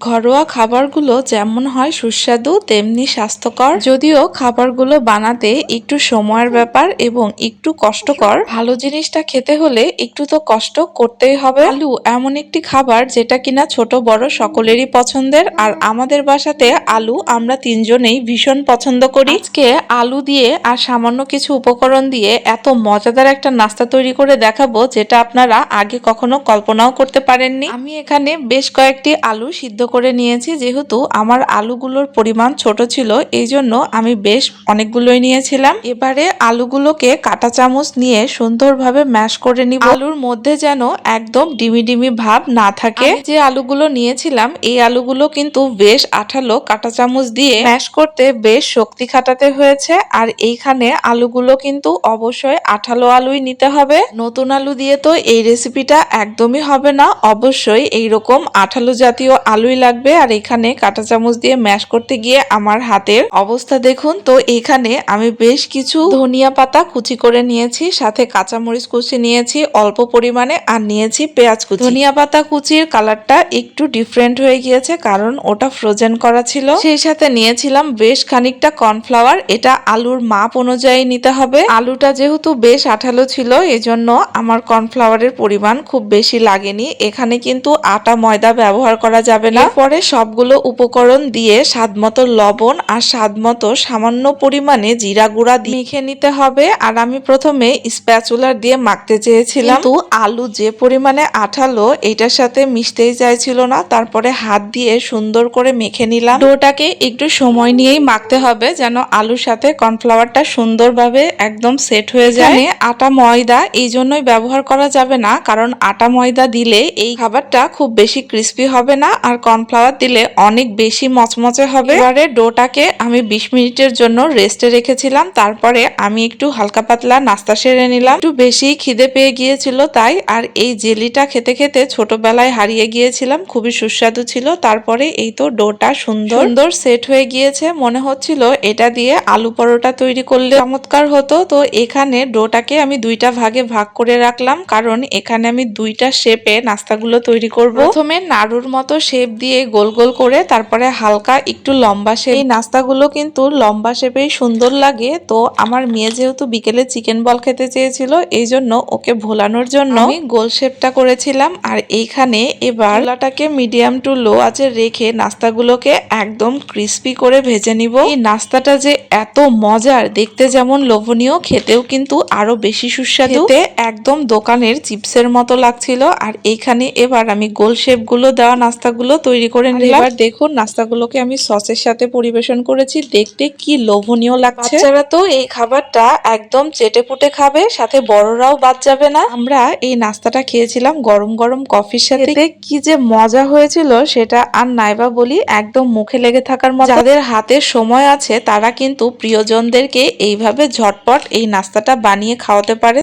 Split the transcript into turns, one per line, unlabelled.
ঘরোয়া খাবারগুলো যেমন হয় সুস্বাদু, তেমনি স্বাস্থ্যকর। যদিও খাবারগুলো বানাতে একটু সময়ের ব্যাপার এবং একটু কষ্টকর, ভালো জিনিসটা খেতে হলে একটু তো কষ্ট করতেই হবে। আলু এমন একটি খাবার যেটা কিনা ছোট, বড় সকলেরই পছন্দের। আর আমাদের বাসাতে আলু আমরা তিনজনেই ভীষণ পছন্দ করি। আজকে আলু দিয়ে আর সামান্য কিছু উপকরণ দিয়ে এত মজাদার একটা নাস্তা তৈরি করে দেখাবো যেটা আপনারা আগে কখনো কল্পনাও করতে পারেননি। আমি এখানে বেশ কয়েকটি আলু সিদ্ধ করে নিয়েছি, যেহেতু আমার আলুগুলোর পরিমাণ ছোট ছিল, এই জন্য আমি বেশ অনেকগুলোই নিয়েছিলাম। এবারে আলুগুলোকে কাঁটা চামচ নিয়ে সুন্দরভাবে ম্যাশ করে নিব। আলুর মধ্যে যেন একদম ডিমি ডিমি ভাব না থাকে। যে আলুগুলো নিয়েছিলাম, এই আলুগুলো কিন্তু বেশ আঠালো কাঁটা চামচ দিয়ে ম্যাশ করতে বেশ শক্তি খাটাতে হয়েছে। আর এইখানে আলুগুলো কিন্তু অবশ্যই আঠালো আলুই নিতে হবে। নতুন আলু দিয়ে তো এই রেসিপিটা একদমই হবে না। অবশ্যই এইরকম আঠালো জাতীয় আলুই লাগবে আর এখানে কাঁটা চামচ দিয়ে ম্যাশ করতে গিয়ে আমার হাতের অবস্থা দেখুন। তো এখানে আমি বেশ কিছু ধনিয়া পাতা কুচি করে নিয়েছি, সাথে কাঁচামরিচ কুচি নিয়েছি, অল্প পরিমাণে, আর নিয়েছি পেঁয়াজ কুচি। ধনিয়া পাতা কুচির কালারটা একটু ডিফারেন্ট হয়ে গিয়েছে, কারণ ওটা ফ্রোজেন করা ছিল। সেই সাথে নিয়েছিলাম বেশ খানিকটা কর্নফ্লাওয়ার এটা আলুর মাপ অনুযায়ী নিতে হবে। আলুটা যেহেতু বেশ আঠালো ছিল, এজন্য আমার কর্নফ্লাওয়ারের পরিমাণ খুব বেশি লাগেনি। এখানে কিন্তু আটা ময়দা ব্যবহার করা যাবে না। পরে সবগুলো উপকরণ দিয়ে স্বাদ মতো লবণ আর স্বাদ মতো সামান্য পরিমাণে জিরা গুঁড়া দিয়ে মেখে নিতে হবে। আর আমি প্রথমে স্প্যাচুলার দিয়ে মাখতে চেয়েছিলাম। কিন্তু আলু যে পরিমাণে আঠালো, এটার সাথে মিশতেই চাইছিল না। তারপরে হাত দিয়ে সুন্দর করে মেখে নিলাম। ডোটাকে একটু সময় নিয়েই মাখতে হবে যেন আলুর সাথে কর্নফ্লাওয়ারটা সুন্দরভাবে একদম সেট হয়ে যায়। আটা ময়দা এই জন্যই ব্যবহার করা যাবে না। কারণ আটা ময়দা দিলে এই খাবারটা খুব বেশি ক্রিস্পি হবে না। আর কর্নফ্লাওয়ার দিলে অনেক বেশি মচমচে হবে। এবারে ডোটাকে আমি বিশ মিনিটের জন্য রেস্টে রেখেছিলাম। তারপরে আমি একটু হালকা পাতলা নাস্তা সেরে নিলাম। একটু বেশি খিদে পেয়ে গিয়েছিল তাই আর এই জেলিটা খেতে খেতে ছোটবেলায় হারিয়ে গিয়েছিলাম। খুবই সুস্বাদু ছিল। তারপরে এই তো ডোটা সুন্দর। সুন্দর সেট হয়ে গিয়েছে। মনে হচ্ছিল এটা দিয়ে আলু পরোটা তৈরি করলে চমৎকার হতো। তো এখানে ডোটাকে আমি দুইটা ভাগে ভাগ করে রাখলাম। কারণ এখানে আমি দুইটা শেপে নাস্তাগুলো তৈরি করব। প্রথমে নাড়ুর মতো শেপ দিয়ে গোল গোল করে তারপরে হালকা একটু লম্বা এই নাস্তাগুলো কিন্তু লম্বা শেপেই সুন্দর লাগে। তো আমার মেয়ে যেহেতু বিকেলে চিকেন বল খেতে চেয়েছিল, এই জন্য ওকে ভোলানোর জন্য আমি গোল শেপটা করেছিলাম। আর এইখানে এবার চুলাটাকে মিডিয়াম টু লো আছে রেখে নাস্তাগুলোকে একদম ক্রিস্পি করে ভেজে নিব। এই নাস্তাটা যে এত মজার, দেখতে যেমন লোভনীয়, খেতেও কিন্তু আরও বেশি সুস্বাদু। একদম দোকানের চিপসের মতো লাগছিল। আর এইখানে এবার আমি গোল শেপগুলো দেওয়া নাস্তাগুলো তৈরি করে নিলাম। এবার দেখুন নাস্তাগুলোকে আমি সসের সাথে পরিবেশন করেছি। দেখতে কি লোভনীয় লাগছে। বাচ্চারা তো এই খাবারটা একদম চেটে পুটে খাবে সাথে বড়রাও বাদ যাবে না। আমরা এই নাস্তাটা খেয়েছিলাম গরম গরম কফির সাথে। কি যে মজা হয়েছিল সেটা আর নাইবা বলি একদম মুখে লেগে থাকার মতো। যাদের হাতে সময় আছে তারা কিন্তু প্রিয়জনদেরকে এইভাবে ঝটপট এই নাস্তাটা বানিয়ে খাওয়াতে পারে।